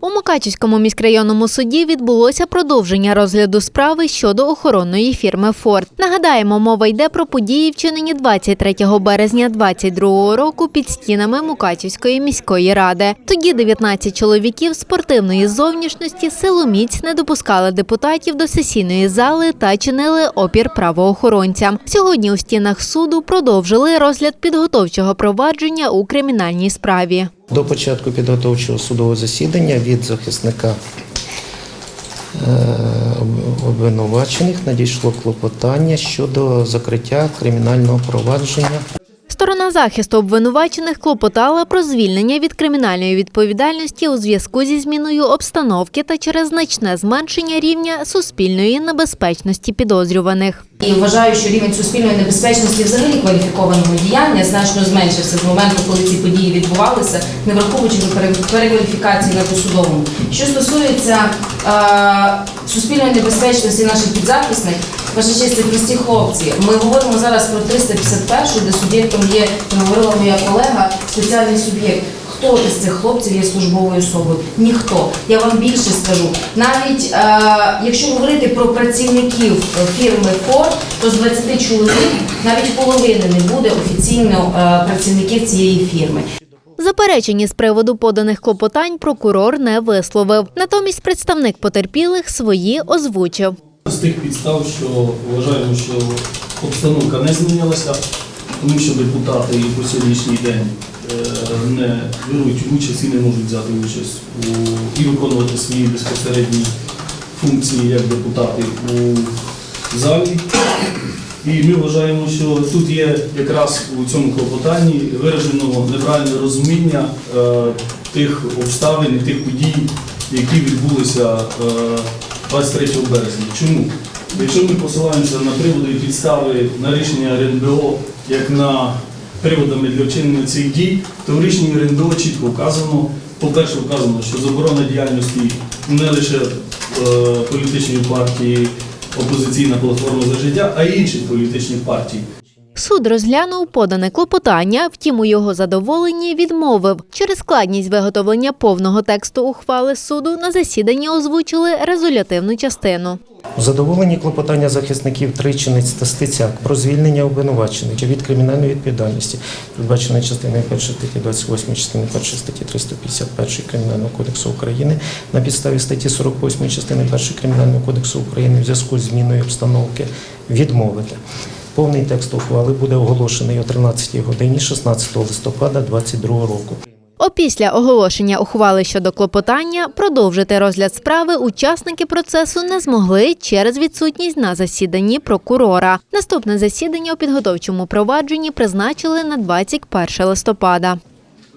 У Мукачівському міськрайонному суді відбулося продовження розгляду справи щодо охоронної фірми Форд. Нагадаємо, мова йде про події, вчинені 23 березня 2022 року під стінами Мукачівської міської ради. Тоді 19 чоловіків спортивної зовнішності силоміць не допускали депутатів до сесійної зали та чинили опір правоохоронцям. Сьогодні у стінах суду продовжили розгляд підготовчого провадження у кримінальній справі. До початку підготовчого судового засідання від захисника е, обвинувачених надійшло клопотання щодо закриття кримінального провадження Сторона захисту обвинувачених клопотала про звільнення від кримінальної відповідальності у зв'язку зі зміною обстановки та через значне зменшення рівня суспільної небезпечності підозрюваних. І вважаю, що рівень суспільної небезпечності взагалі кваліфікованого діяння значно зменшився з моменту, коли ці події відбувалися, не враховуючи перекваліфікації на досудовому. Що стосується е, суспільної небезпечності наших підзахисних, ваша честь, прості хлопці. Ми говоримо зараз про 351, де суб'єктом є, говорила моя колега, спеціальний суб'єкт. Хто із цих хлопців є службовою особою? Ніхто. Я вам більше скажу. Навіть е, якщо говорити про працівників е, фірми Форд, то з 20 чоловік навіть половини не буде офіційно е, працівників цієї фірми. Заперечені з приводу поданих клопотань прокурор не висловив. Натомість представник потерпілих свої озвучив. З тих підстав, що вважаємо, що обстановка не змінилася, тому що депутати і по сьогоднішній день е, не беруть участь і не можуть взяти участь у, і виконувати свої безпосередні функції як депутати у залі. І ми вважаємо, що тут є якраз у цьому клопотанні виражено неправильне розуміння е, тих обставин і тих подій, які відбулися е, 23 березня. Чому? Якщо ми посилаємося на приводи і підстави на рішення РНБО як на приводами для вчинення цих дій, то в рішенні РНБО чітко вказано, по-перше, вказано, що заборона діяльності не лише е, політичної партії опозиційна платформа за життя, а й інших політичних партій. Суд розглянув подане клопотання, втім у його задоволенні відмовив. Через складність виготовлення повного тексту ухвали суду на засіданні озвучили резолютивну частину. У задоволенні клопотання захисників Тричинець та Стецяк про звільнення обвинувачених від кримінальної відповідальності, передбаченої частиною 1 статті 28, частини 1 статті 351 Кримінального кодексу України на підставі статті 48 частини 1 Кримінального кодексу України в зв'язку з зміною обстановки відмовити. Повний текст ухвали буде оголошений о 13 годині 16 листопада 2022 року. Опісля оголошення ухвали щодо клопотання продовжити розгляд справи учасники процесу не змогли через відсутність на засіданні прокурора. Наступне засідання у підготовчому провадженні призначили на 21 листопада.